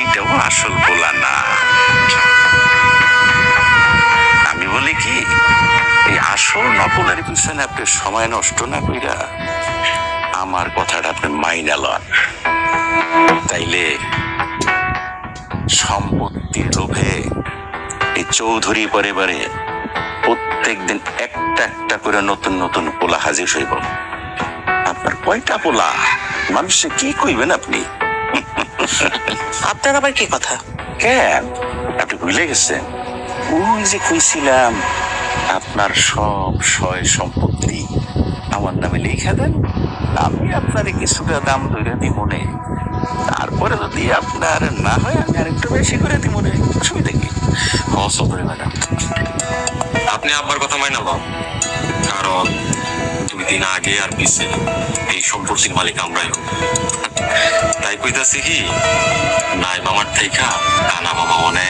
এইটাও আসল বলা না। আমি বলি কি, এই আসল নকলের পিছনে আপনি সময় নষ্ট না কইরা আমার কথাটা আপনি মাইনা লন। তাইলে সম্পত্তির লোভে এই চৌধুরী পরিবারে প্রত্যেক দিন একটা একটা করে নতুন নতুন পোলা হাজির হইব। আপনার কয়টা পোলা? মানুষে কি কইবেন আপনি? আপনার আবার কি কথা? কেন? আপনি ভুলে গেছেন। ওই যে কইছিলাম আপনার সব সয় সম্পত্তি আমার নামে লিখে দেন আমি আপনারে কিছুটা দাম ধরে দিব মনে তারপরে যদি আপনার না হয় আমি আর একটু বেশি করে দিব মনে অসুবিধা কি অসুবিধা ম্যাডাম আপনি আব্বার কথা মাইনা লন কারণ দুই দিন আগে আর পিছে এই সম্পত্তির মালিক আমরাই। তাই কইতাছি কি নাই মামার থেকে কানা বাবা অনেক